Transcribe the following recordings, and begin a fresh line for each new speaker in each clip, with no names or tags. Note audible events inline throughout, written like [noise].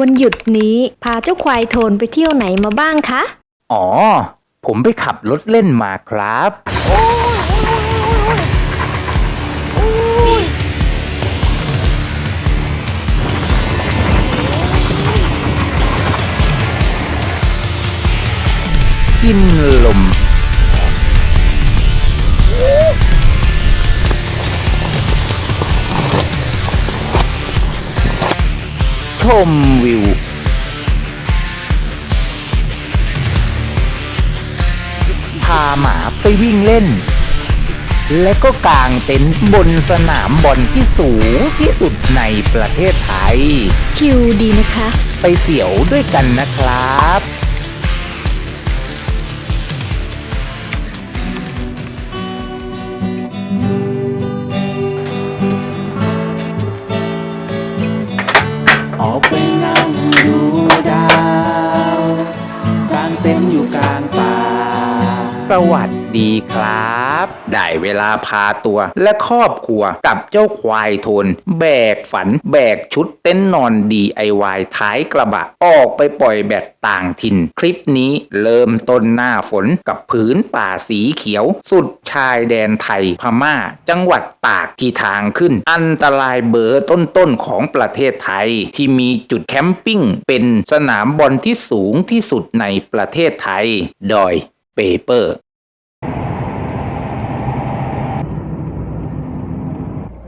วันหยุดนี้พาเจ้าควายโทนไปเที่ยวไหนมาบ้างคะ
อ๋อ ผมไปขับรถเล่นมาครับ กินลม ชมวิว พาหมาไปวิ่งเล่น และก็กางเต็นท์บนสนามบอลที่สูงที่สุดในประเทศไทย
ชิลดีนะคะ
ไปเสี่ยวด้วยกันนะครับ
วั
สดีครับ ได้เวลาพาตัวและครอบครัวกับเจ้าควายโทน แบกฝัน แบกชุดเต็นนอน DIY ท้ายกระบะ ออกไปปล่อยแบตต่างถิ่น คลิปนี้เริ่มต้นหน้าฝนกับผืนป่าสีเขียว สุดชายแดนไทยพม่า จังหวัดตากที่ทางขึ้น อันตรายเบอร์ต้นๆของประเทศไทย ที่มีจุดแคมปิ้ง เป็นสนามบอลที่สูงที่สุดในประเทศไทย ดอยเปเปอร์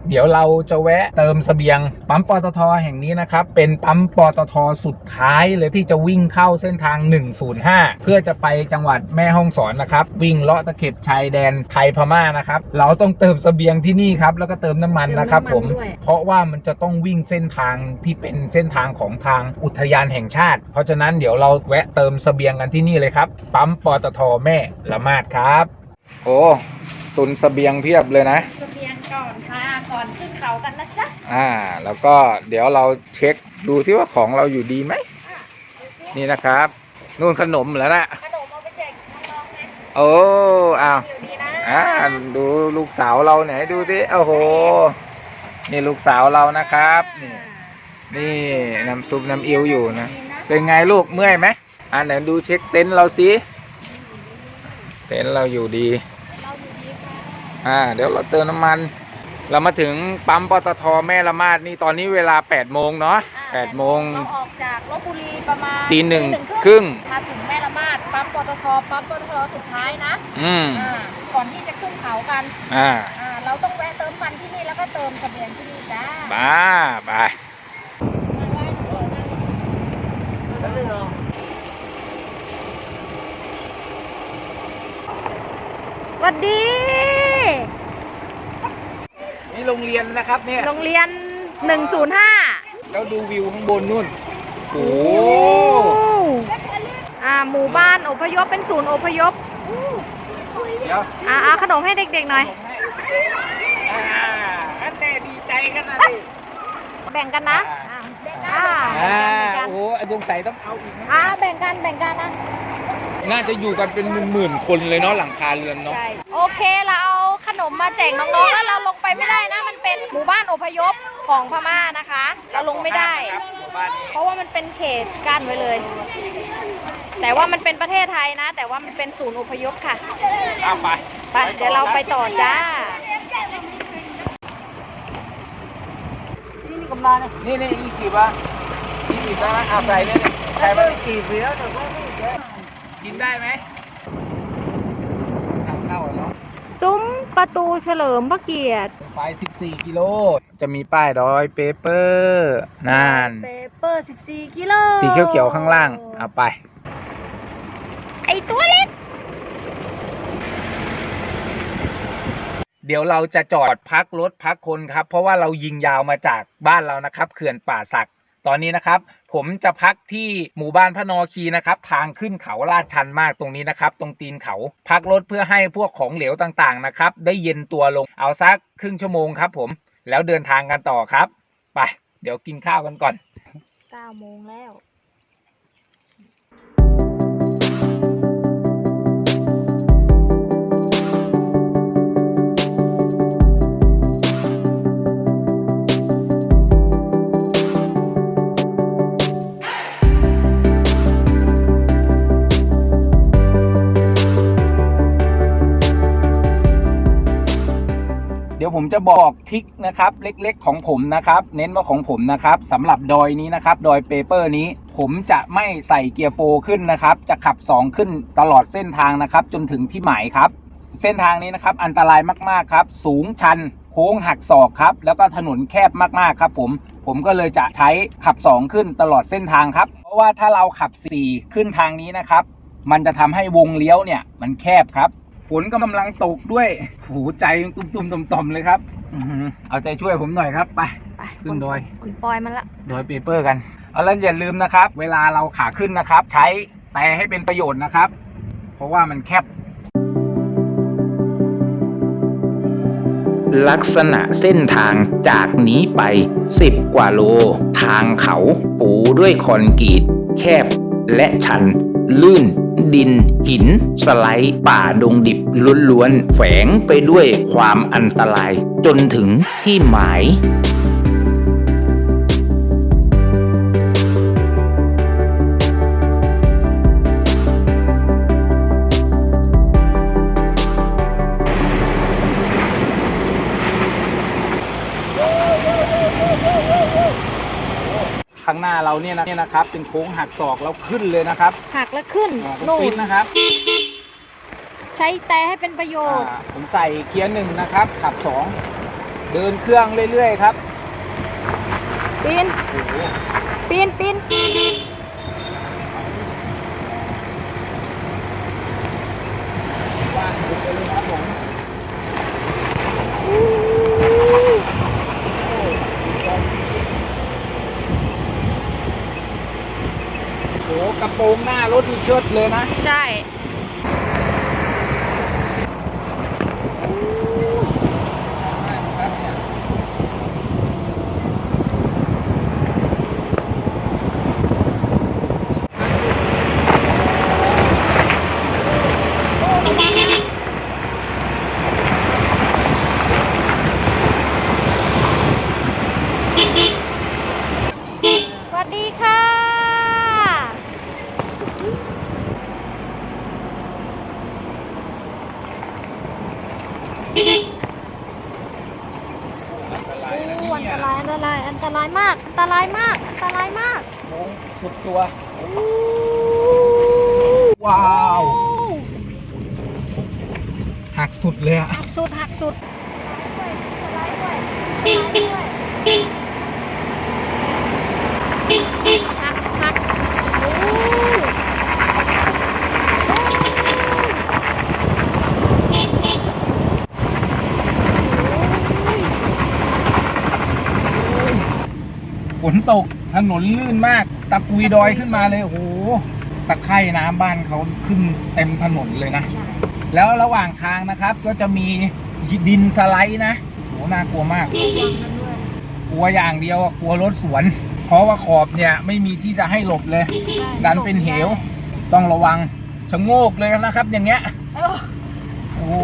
เดี๋ยวเราจะแวะเติมเสบียง ปั๊มปตทแห่งนี้นะครับ เป็นปั๊มปตทสุดท้ายเลยที่จะวิ่งเข้าเส้นทาง 105 เพื่อจะไปจังหวัดแม่ฮ่องสอนนะครับ วิ่งเลาะตะเข็บชายแดนไทยพม่านะครับ เราต้องเติมเสบียงที่นี่ครับ แล้วก็เติมน้ำมันนะครับ ผม เพราะว่ามันจะต้องวิ่งเส้นทางที่เป็นเส้นทางของทางอุทยานแห่งชาติ เพราะฉะนั้นเดี๋ยวเราแวะเติมเสบียงกันที่นี่เลยครับ ปั๊มปตทแม่ละมาดครับ โอ้ตุนเสบียงเพียบเลยนะ
เสบียงก่อนค่ะก่อนขึ้นเขากันนะจ๊ะ
อ่า แล้วก็เดี๋ยวเราเช็คดูที่ว่าของเราอยู่ดีไหมนี่นะครับ นู่นขนมแล้วนะ
ขนมเอาไปแจกน้องๆนะ
โอ้อ้าว
อยู่ดีนะ
อ่าดูลูกสาวเราไหนดูดิโอ้โห นี่ลูกสาวเรานะครับ นี่ นี่น้ำซุปน้ำเอียวอยู่นะ เป็นไงลูกเมื่อยไหมอ่าไหนดูเช็คเต็นท์เราสิ เต็นท์เราอยู่ดี
เราอยู่ดีค่ะ
อ่า เดี๋ยวเราเติมน้ำมัน เรามาถึงปั๊มปตทแม่ละมาดนี่ตอนนี้เวลา8โมงเนาะ
อ่า
8โมง
เราออกจากลบบุรีประมาณ
ตีหนึ่ง
ตี
ครึ่ง
มาถึงแม่ละมาดปั๊มปตทปั๊มปตทสุดท้ายนะ
อืม
อ่าก่อนที่จะขึ้นเขากัน
อ่า
อ่าเราต้องแวะเติมมันที่นี่แล้วก็เติมเสบียงที่นี่จ้า
บ้าไป
สวั สดี
นี่โรงเรียนนะครับเนี่ย
โรงเรียน 105
แล้วดูวิวข้างบนนู่น โอ้
อ่าหมู่บ้านอพยพเป็นศูนย์อพยพ
เดี๋ยว
อ่าเอาขนมให้เด็กๆหน่อย
อ่าอันแน่ดีใจกันนะดิ
แบ่งกันนะอ่า
อ่า
แบ่งกัน
โอ้อันสงสัยต้องเอาอีกนะ
อ่าแบ่งกันแบ่งกันนะ
น่าจะอยู่กันเป็นหมื่นๆคนเลยเนาะหลังคาเรือนเนาะ
ใช่โอเคเราเอาขนมมาแจกน้องๆแล้วเราลงไปไม่ได้นะ มันเป็นหมู่บ้านอพยพของพม่านะคะ เราลงไม่ได้
ครับหมู่บ้านนี้
เพราะว่ามันเป็นเขตกั้นไว้เลย แต่ว่ามันเป็นประเทศไทยนะ แต่ว่ามันเป็นศูนย์อพยพค่ะ
เอาไป
ไปเดี๋ยวเราไปต่อจ้า
นี่นี่ยี่สิบอะยี่สิบนะเอาใส่เนี่ยใส่มากี่เสีย กินได้ไหมทางเข้าอะเนาะ
ซุ้มประตูเฉลิมพระเกียรติ
ไป 14 กิโล จะมีป้ายดอยเปเปอร์นาน
เปเปอร์ 14 กิโล
สีเขียวๆข้างล่าง เอาไป
ไอตัวเล็ก
เดี๋ยวเราจะจอดพักรถพักคนครับ เพราะว่าเรายิงยาวมาจากบ้านเรานะครับ เขื่อนป่าสัก ตอนนี้นะครับ ผมจะพักที่หมู่บ้านพระนอคีนะครับทางขึ้นเขาลาดชันมากตรงนี้นะครับ ตรงตีนเขาพักรถเพื่อให้พวกของเหลวต่างๆนะครับ ได้เย็นตัวลงเอาสักครึ่งชั่วโมงครับ ผมแล้วเดินทางกันต่อครับ ไป เดี๋ยวกินข้าวกันก่อน
9โมงแล้ว
ผมจะบอกทิกนะครับ เล็กๆของผมนะครับ เน้นว่าของผมนะครับสำหรับดอยนี้นะครับ ดอยเปเปอร์นี้ ผมจะไม่ใส่เกียร์โฟร์ขึ้นนะครับ จะขับ 2 ขึ้นตลอดเส้นทางนะครับ จนถึงที่หมายครับ เส้นทางนี้นะครับ อันตรายมากๆครับ สูงชันโค้งหักศอกครับ แล้วก็ถนนแคบมากๆครับ ผมผมก็เลยจะใช้ขับ 2 ขึ้นตลอดเส้นทางครับ เพราะว่าถ้าเราขับ 4 ขึ้นทางนี้นะครับ มันจะทำให้วงเลี้ยวเนี่ยมันแคบครับ ฝนก็กำลังตกด้วยหูใจตุ้มๆต่อมๆเลยครับอื้อหือเอาใจช่วยผมหน่อยครับไป
ไป
ขึ้นดอย
คุณปอยมันละ
ดอยเปเปอร์กัน เอาแล้วอย่าลืมนะครับ เวลาเราขาขึ้นนะครับ ใช้แต่ให้เป็นประโยชน์นะครับ เพราะว่ามันแคบ
ลักษณะเส้นทางจากนี้ไป 10 กว่าโล ทางเขาปูด้วยคอนกรีต แคบและชัน ลื่น ดิน หิน สไลด์ป่าดงดิบล้วนๆแฝงไปด้วยความอันตราย จนถึงที่หมาย
ข้างหน้าเราเนี่ยนะเนี่ยนะครับ เป็นโค้งหักศอกแล้วขึ้นเลยนะครับ
หักแล้วขึ้น
อ่าต้อง
นู่
ปิ
น
ดนะครับ
ใช้แต่ให้เป็นประโยชน์
อ่าผมใส่เกียร์หนึ่งนะครับ ขับสองเดินเครื่องเรื่อยๆครับ
ปีน
โอ้โห
ปีนปีน
ว่างหมดเลยครับผมโอ้โห กระโปรงหน้ารถนี่เชิดเลยนะ
ใช่ สวัสดีค่ะ โอ้อันตราย อันตราย อันตรายมาก อันตรายมาก อันตรายมาก
โค้งสุดตัว ว้าว หักสุดเลยอะ
หักสุด หักสุดสไลด์ด้วยสไลด์ด้วยหักหักโอ้โอ้ย
ฝ นตกถนนลื่นมาก ตะปุยดอยขึ้นมาเลยโอ้โหตะไคร่น้ำบ้านเขาขึ้นเต็มถนนเลยนะ
ใช่
แล้วระหว่างทางนะครับ ก็จะมีดินสไลด์นะโหน่ากลัวมาก
ระวังกันด้วย
กลัวอย่างเดียวอะกลัวรถสวน เพราะว่าขอบเนี่ยไม่มีที่จะให้หลบเลย ดันเป็นเหว ต้องระวังชะโงกเลยนะครับ อย่างเงี้ย
เออ
โอ้โห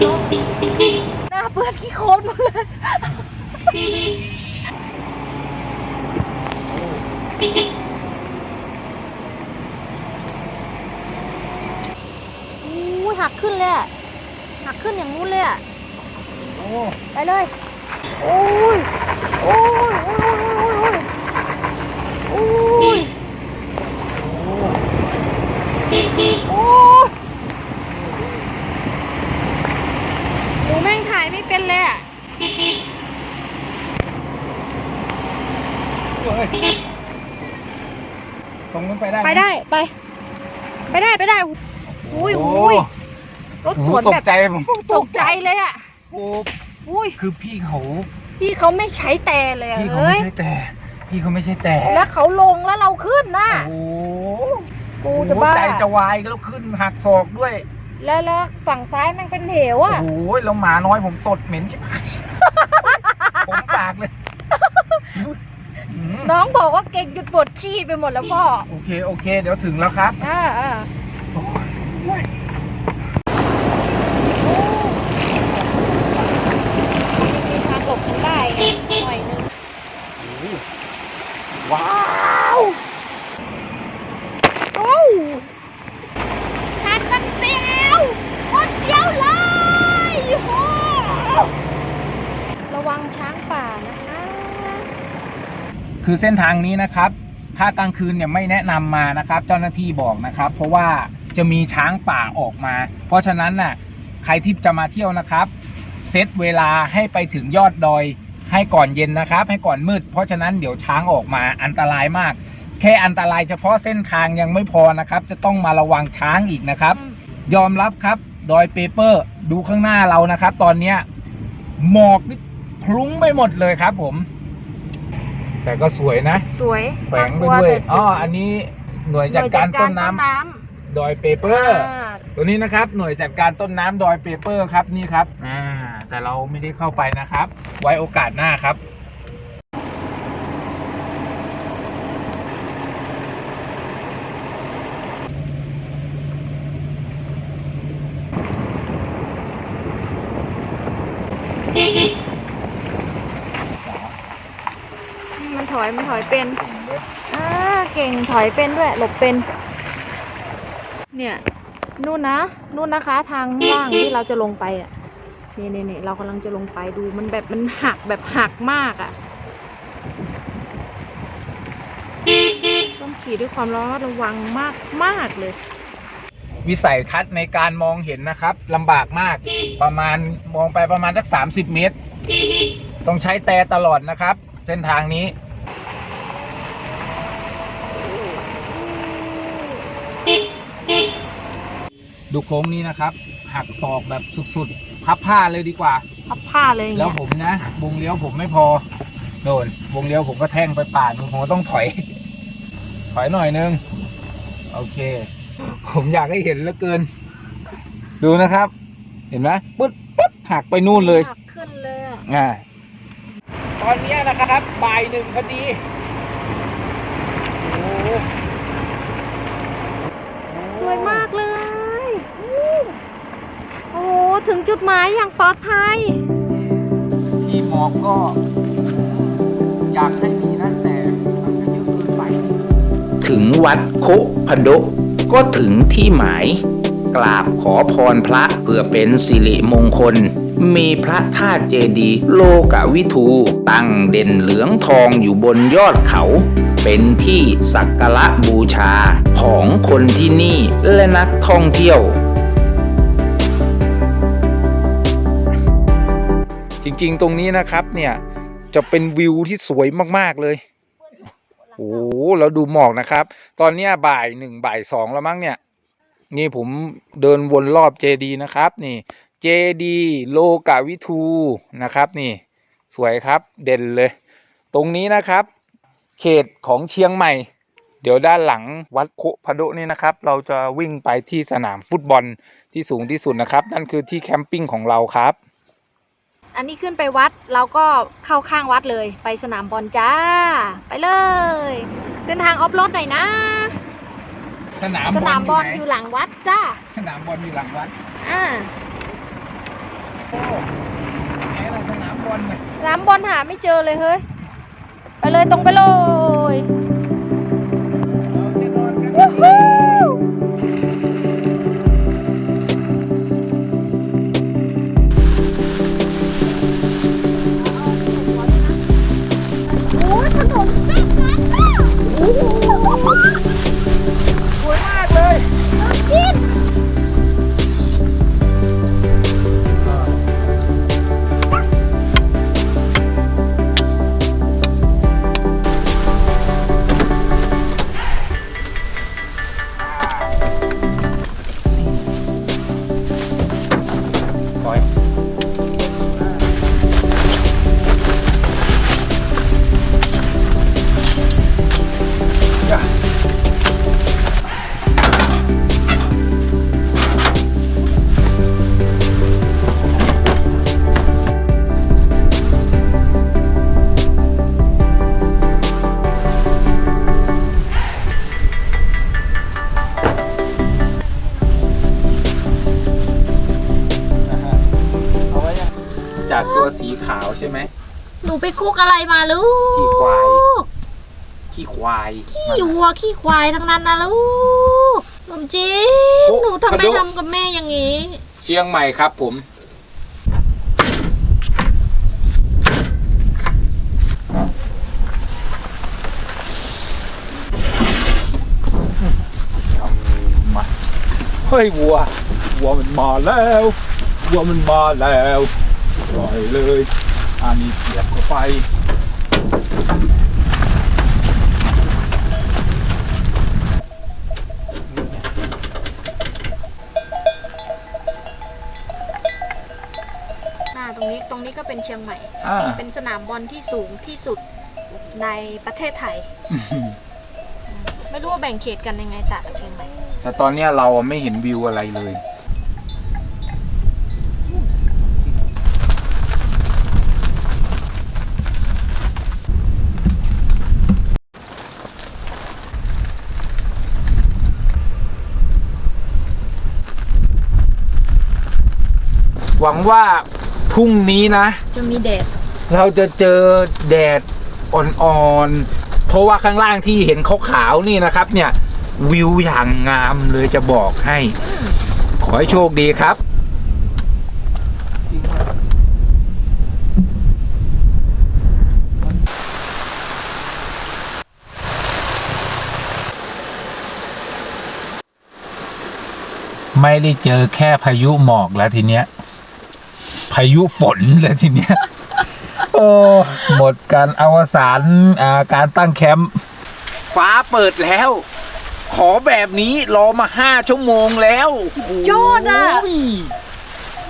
หน้า เปื้อนขี้โคลนหมดเลย อู้หักขึ้นเลยอะหักขึ้นอย่างนู้นเลยอะ
โอ้
ไปเลย โอ้ย โอ้ย โอ้ย โอ้ย โอ้ย โอ้ย โอ้ยหนูแม่งถ่ายไม่เป็นเลยอะ
เฮ้ย ตรงนู้นไปได้หม
ไปได้ไป ไปได้ไปได้อุ้ย
โอ้
อุ้ยรถ
โห
สวน
ต
แบ
ก
บ
ใจผม
ตกใจเลยอะ
โอ้
อุ้ย
คือพี่เขา
พี่เขาไม่ใช้แต่เลยอะ
พี่เขา
เอ้
ไม่
ย
ใช่แต่ พี่เขาไม่ใช่แต่
แล้วเขาลงแล้วเราขึ้นน่ะ
โอ้โห
กูจะบ้า
ใจจะวายแล้วขึ้นหักศอกด้วย
แล้วแล้วฝั่งซ้ายมันเป็นเหว
โอ้
อะ
โหแล้วหมาน้อยผมตดเหม็นชิบหายผมปากเลยอืม
น้องบอกว่าเก่งจนปวดขี้ไปหมดแล้วพ่อ
โอเค โอเค เดี๋ยวถึงแล้วครับ
อ่าอ่า
โอ้ย
มีทางหลบกันได้ไงหน่อยนึง
ว้าว
โอ้ชันมันเซล ช้างป่านะคะ
คือเส้นทางนี้นะครับ ถ้ากลางคืนเนี่ยไม่แนะนำมานะครับ เจ้าหน้าที่บอกนะครับ เพราะว่าจะมีช้างป่าออกมา เพราะฉะนั้นน่ะใครที่จะมาเที่ยวนะครับเซตเวลาให้ไปถึงยอดดอยให้ก่อนเย็นนะครับ ให้ก่อนมืด เพราะฉะนั้นเดี๋ยวช้างออกมาอันตรายมาก แค่อันตรายเฉพาะเส้นทางยังไม่พอนะครับ จะต้องมาระวังช้างอีกนะครับ
อืม
ยอมรับครับดอยเปเปอร์ดูข้างหน้าเรานะครับ ตอนเนี้ยหมอกนี่คลุ้งไปหมดเลยครับผม แต่ก็สวยนะ
สวย
แฝงไปด้วย อ๋อ อันนี้หน่วยจัดการต้นน้ำ
น้
ดอยเปเปำอร์
อ่า
ตัวนี้นะครับ หน่วยจัดการต้นน้ำดอยเปเปอร์ครับนี่ครับ อ่า แต่เราไม่ได้เข้าไปนะครับ ไว้โอกาสหน้าครับ
อยมันถอยเป็นอ่าเก่งถอยเป็นด้วย หลบเป็น เนี่ยนู่นนะนู่นนะคะ ทางล่างที่เราจะลงไปอะนี่นี่นี่เรากำลังจะลงไปดูมันแบบมันหักแบบหักมากอะ ต้องขี่ด้วยความระมัดระวังมากมากเลย
วิสัยทัศน์ในการมองเห็นนะครับลำบากมาก ประมาณมองไปประมาณสักสามสิบเมตร ต้องใช้แต่ตลอดนะครับ เส้นทางนี้ ดูโค้งนี้นะครับ หักศอกแบบสุดๆ พับผ้าเลยดีกว่า
พับผ้าเลยอย่าง
แล้ว
เงี้ย
ผมนะวงเลี้ยวผมไม่พอโดนวงเลี้ยวผมก็แท่งไปป่าดผมก็ต้องถอย ถอยหน่อยนึง โอเค ผมอยากให้เห็นเหลือเกิน ดูนะครับ เห็นไหมปึ๊ดปึ๊ดหักไปนู่นเลย
หักขึ้นเลยอะ
อ่าตอนเนี้ยนะครับบ่ายหนึ่งพอดีโอ้โห
สวยมากเลยอู้โอ้โห ถึงจุดหมายอย่างปลอดภัย
ที่หมอกก็ อยากให้มีนะแต่มันก็เยอะเกินไป
ถึงวัดโคพะโดะก็ถึงที่หมาย กราบขอพรพระเพื่อเป็นสิริมงคล มีพระธาตุเจดีย์โลกวิทูตั้งเด่นเหลืองทองอยู่บนยอดเขา เป็นที่สักการะบูชาของคนที่นี่และนักท่องเที่ยว
จริงๆ ตรงนี้นะครับเนี่ยจะเป็นวิวที่สวยมากๆเลย โอ้โหแล้วดูหมอกนะครับ ตอนนี้บ่ายหนึ่งบ่ายสองแล้วมั้งเนี่ย นี่ผมเดินวนรอบเจดีนะครับ นี่เจดีโลกาวิทูนะครับ นี่ สวยครับเด่นเลย ตรงนี้นะครับ เขตของเชียงใหม่ เดี๋ยวด้านหลังวัดโคพะโดนี่นะครับ เราจะวิ่งไปที่สนามฟุตบอลที่สูงที่สุดนะครับ นั่นคือที่แคมปิ้งของเราครับ
อันนี้ขึ้นไปวัดเราก็เข้าข้างวัดเลยไปสนามบอลจ้า ไปเลย เส้นทางออฟโรดหน่อยนะ
สนาม
สนามบอล
ไห
อยู่หลังวัดจ้า
สนามบอลอยู่หลังวัด
อ่า
โอ้แค่เราสนามบอลเนี่ย
สนามบอลหาไม่เจอเลยเฮ้ย ไปเลยตรงไปเลย
เราจะนอนกัน
วู้
you [laughs] ไป
คุกอะไรมาลูก
ขี้ควายขี้ควาย
ขี้วัวขี้ควายทั้งนั้นนะลูกหนุ่มจีน
โห
นูทำไมทำกับแม่อย่างงี้
เชียงใหม่ครับผมเฮ้ยวัววัวมันมาแล้ววัวมันมาแล้วปล่อยเลย อันนี้เสียบเข้าไป
หน้าตรงนี้ตรงนี้ก็เป็นเชียงใหม่
อ่า
เป็นสนามบอลที่สูงที่สุดในประเทศไทย ไม่รู้ว่าแบ่งเขตกันยังไงตากกับเชียงใหม่
แต่ตอนเนี้ยเราไม่เห็นวิวอะไรเลย หวังว่าพรุ่งนี้นะ
จะมีแดด
เราจะเจอแดดอ่อนๆ เพราะว่าข้างล่างที่เห็นขาวๆนี่นะครับ เนี่ยวิวอย่างงามเลยจะบอกให้ ขอให้โชคดีครับไม่ได้เจอแค่พายุหมอกแล้วทีเนี้ย พายุฝนเลยทีเนี้ยโอ้หมดการอวสานอ่าการตั้งแคมป์ฟ้าเปิดแล้ว ขอแบบนี้รอมาห้าชั่วโมงแล้ว
ยอดอะ
โย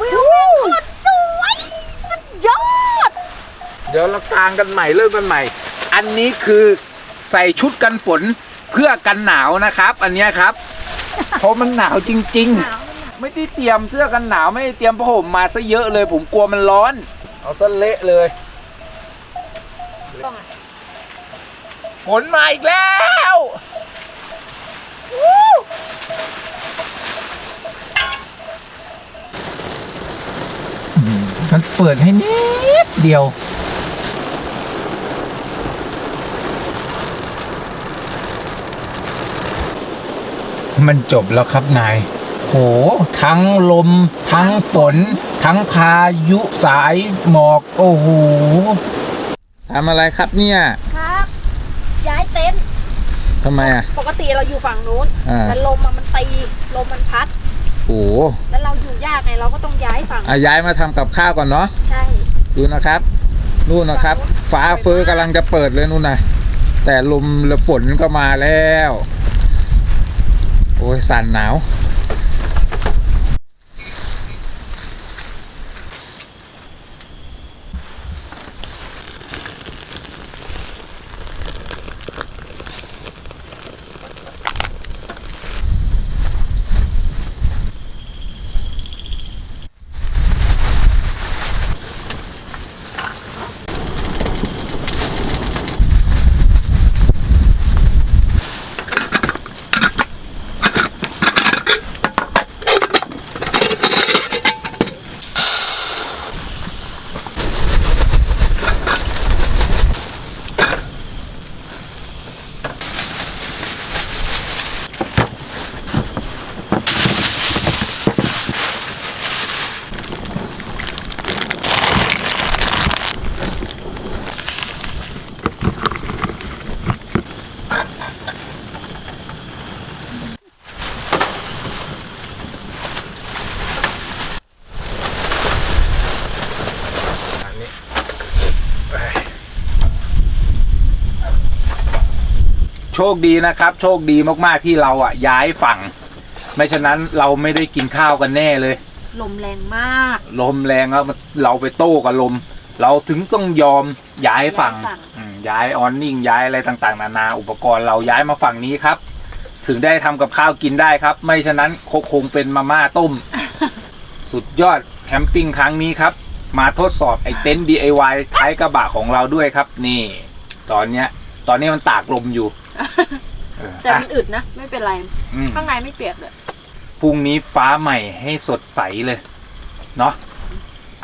วิวแม่งโคตรสวยสุดยอด
เดี๋ยวเรากางกันใหม่เริ่มกันใหม่ อันนี้คือใส่ชุดกันฝนเพื่อกันหนาวนะครับ อันเนี้ยครับ เพราะมันหนาวจริง ๆ ไม่ได้เตรียมเสื้อกันหนาวไม่ได้เตรียมผ้าห่มมาซะเยอะเลย ผมกลัวมันร้อน เอาซะเละเลยฝนมาอีกแล้วมันเปิดให้นิดเดียวมันจบแล้วครับนาย หทั้งลม ทั้งฝน ทั้งพายุสายหมอก โอ้โหทำอะไรครับเนี่ย
ครับ ย้ายเต็นท์
ทำไมอะ
ปกติเราอยู่ฝั่งนู้น
อ่า
แต่ลมอะมันตีลมมันพัด
โอ้โห
แล้วเราอยู่ยากไงเราก็ต้องย้ายฝั่ง
อะย้ายมาทำกับข้าวก่อนเนาะ
ใช่
ดูนะครับ นู่นนะครับ ฟ้าเฟอกำลังจะเปิดเลยนู่นนะแต่ลมและฝนก็มาแล้ว โอ้ยสั่นหนาว โชคดีนะครับ โชคดีมากๆที่เราอะย้ายฝั่ง ไม่ฉะนั้นเราไม่ได้กินข้าวกันแน่เลย
ลมแรงมาก
ลมแรงแล้วมันเราไปโต้กับลม เราถึงต้องยอมย้ายฝั่ง
ย้ายฝั่ง
อืมย้ายออนนิ่งย้ายอะไรต่างๆ นานาอุปกรณ์เราย้ายมาฝั่งนี้ครับ ถึงได้ทำกับข้าวกินได้ครับ ไม่ฉะนั้นคงเป็นมาม่าต้ม สุดยอดแคมปิ้งครั้งนี้ครับ มาทดสอบไอ้เต็นท์ DIY ท้ายกระบะของเราด้วยครับ นี่ ตอนเนี้ย ตอนนี้มันตากลมอยู่เออ
แต่
อะ
มันอึดนะ ไม่เป็นไร
อืม
ข้างในไม่เปียกเลย
พรุ่งนี้ฟ้าใหม่ให้สดใสเลย เนาะ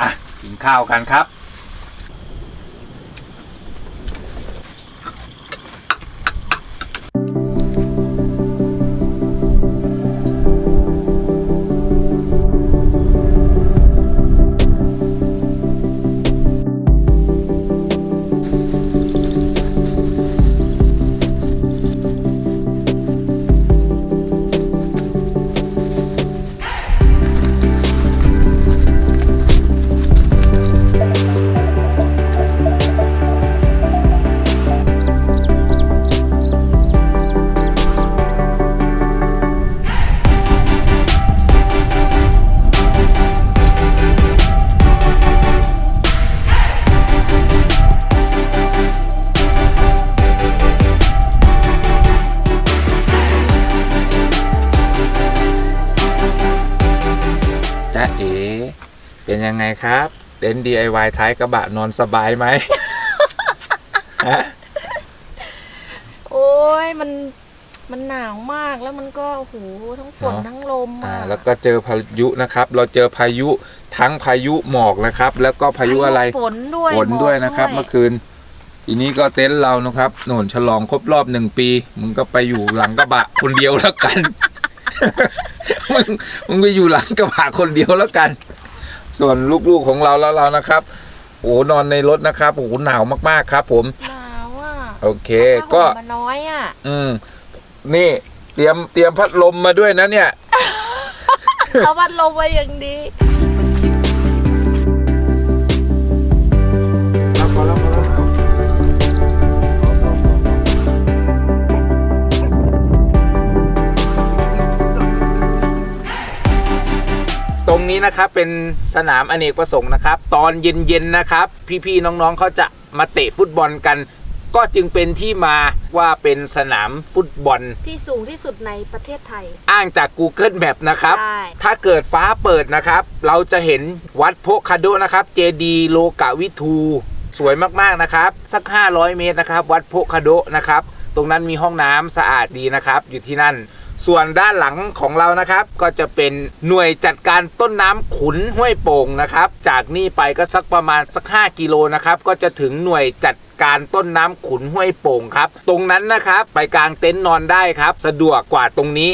อะกินข้าวกันครับ ไงครับเต็นท์ DIY ท้ายกระบะนอนสบายไหม ฮะ
โอ้ยมันมันหนาวมากแล้วมันก็โอ้โหทั้งฝน
เนอะ
ทั้งลม
อ่า
อะ
แล้วก็เจอพายุนะครับ เราเจอพายุทั้งพายุหมอกนะครับ แล้วก็พายุอะไร
ฝนด้วย
ฝนด้วย
หมอก
นะครับ
ด้วย
เมื่อคืนทีนี้ก็เต็นท์เรานะครับหนุนฉลองครบรอบหนึ่งปี มึงก็ไปอยู่หลังกระบะ คนเดียวแล้วกัน มึงมึงไปอยู่หลังกระบะคนเดียวแล้วกัน ส่วนลูกๆของเราแล้วเรานะครับโอ้นอนในรถนะครับโอ้หนาวมากๆครับ ผม
หนาวอะ
โอเค
ผ้าห่ม
ก็
มาน้อยอะ
อืม นี่เตรียมเตรียมพัดลมมาด้วยนะเนี่ย
เอาวัดลมไว้อย่างดี
รงนี้นะครับเป็นสนามอเนกประสงค์นะครับ ตอนเย็นๆนะครับ พี่ๆน้องๆเขาจะมาเตะฟุตบอลกัน ก็จึงเป็นที่มาว่าเป็นสนามฟุตบอล
ที่สูงที่สุดในประเทศไทย
อ้างจาก Google Map นะครับ
ใช่
ถ้าเกิดฟ้าเปิดนะครับ เราจะเห็นวัดโพคาโดนะครับ เจดีโลกาวิทู สวยมากๆนะครับ สัก 500 เมตรนะครับ วัดโพคาโดนะครับ ตรงนั้นมีห้องน้ำสะอาดดีนะครับ อยู่ที่นั่น ส่วนด้านหลังของเรานะครับ ก็จะเป็นหน่วยจัดการต้นน้ำขุนห้วยโป่งนะครับ จากนี่ไปก็สักประมาณสัก 5 กิโลนะครับ ก็จะถึงหน่วยจัดการต้นน้ำขุนห้วยโป่งครับ ตรงนั้นนะครับไปกลางเต็นท์นอนได้ครับ สะดวกกว่าตรงนี้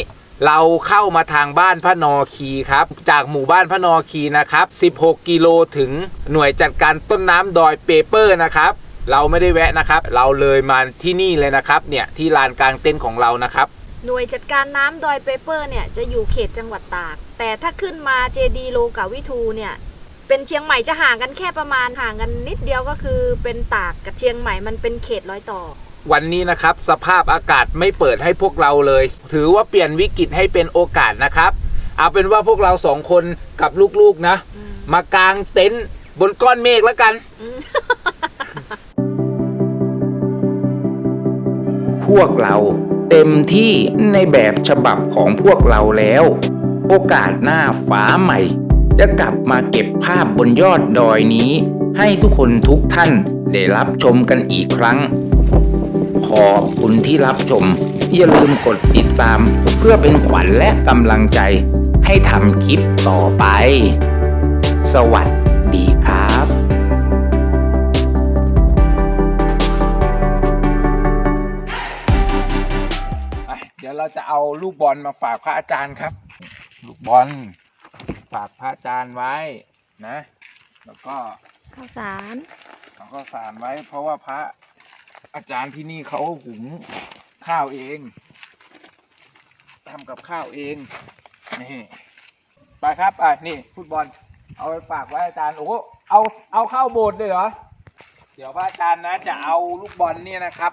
เราเข้ามาทางบ้านพระนอคีครับ จากหมู่บ้านพระนอคีนะครับ 16 กิโลถึงหน่วยจัดการต้นน้ำดอยเปเปอร์นะครับ เราไม่ได้แวะนะครับ เราเลยมาที่นี่เลยนะครับ เนี่ยที่ลานกลางเต็นท์ของเรานะครับ
หน่วยจัดการน้ำดอยเปเปอร์เนี่ยจะอยู่เขตจังหวัดตาก แต่ถ้าขึ้นมาเจดีโลกาวิทูเนี่ยเป็นเชียงใหม่จะห่างกันแค่ประมาณห่างกันนิดเดียวก็คือเป็นตากกับเชียงใหม่มันเป็นเขตร้อยต่อ
วันนี้นะครับ สภาพอากาศไม่เปิดให้พวกเราเลย ถือว่าเปลี่ยนวิกฤตให้เป็นโอกาสนะครับ เอาเป็นว่าพวกเราสองคนกับลูกๆนะ
อืม
มากางเต็นท์บนก้อนเมฆแล้วกัน
อืม
พวกเรา เต็มที่ในแบบฉบับของพวกเราแล้ว โอกาสหน้าฟ้าใหม่ จะกลับมาเก็บภาพบนยอดดอยนี้ ให้ทุกคนทุกท่านได้รับชมกันอีกครั้ง ขอบคุณที่รับชม อย่าลืมกดติดตาม เพื่อเป็นขวัญและกำลังใจ ให้ทำคลิปต่อไป สวัสดี
เดี๋ยวเราจะเอาลูกบอลมาฝากพระอาจารย์ครับ ลูกบอลฝากพระอาจารย์ไว้นะ แล้วก็
ข้าวสาร
เราก็สารไว้ เพราะว่าพระอาจารย์ที่นี่เขาหุงข้าวเองทำกับข้าวเองนี่ไปครับไปนี่ฟุตบอล เอาไปฝากไว้อาจารย์โอ้โหเอาเอาเข้าโบสถ์เลยเหรอเดี๋ยวพระอาจารย์นะจะเอาลูกบอลเนี่ยนะครับ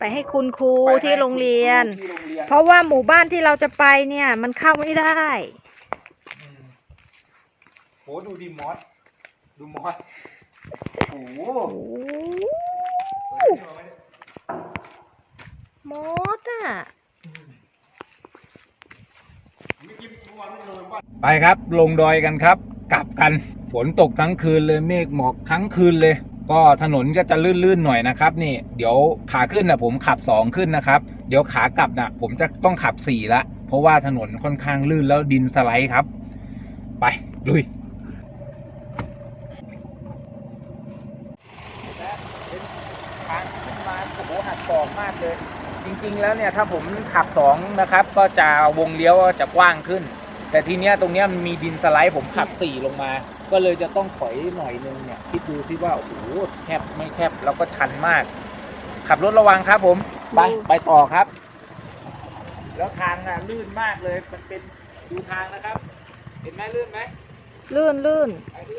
ไปให้คุณครู
ไปให้
ที่โรงเรียน
ที่โรงเรียน
เพราะว่าหมู่บ้านที่เราจะไปเนี่ย มันเข้าไม่ได้
อืมโหดูดิมอสดูมอสโอ้โห
โอ้มดอะ
ไปครับ ลงดอยกันครับ กลับกันฝนตกทั้งคืนเลยเมฆหมอกทั้งคืนเลย ก็ถนนก็จะลื่นๆหน่อยนะครับ นี่ เดี๋ยวขาขึ้นนะผมขับสองขึ้นนะครับ เดี๋ยวขากลับนะผมจะต้องขับสี่ละเพราะว่าถนนค่อนข้างลื่นแล้วดินสไลด์ครับ ไปลุยและเป็นทางขึ้นมาโอ้โหหักศอกมากเลย จริงๆแล้วเนี่ยถ้าผมขับสองนะครับ ก็จะวงเลี้ยวจะกว้างขึ้น แต่ทีเนี้ยตรงเนี้ยมันมีดินสไลด์ผมขับสี่ลงมา ก็เลยจะต้องถอยหน่อยนึงเนี่ยคิดดูซิว่าโอ้โหแคบไม่แคบแล้วก็ชันมาก ขับรถระวังครับผม ไป
ดู
ไปต่อครับ แล้วทางอะลื่นมากเลยมันเป็นดูทางนะครับ เห็นไหมลื่นไหม
ลื่นลื่น
ไปดิ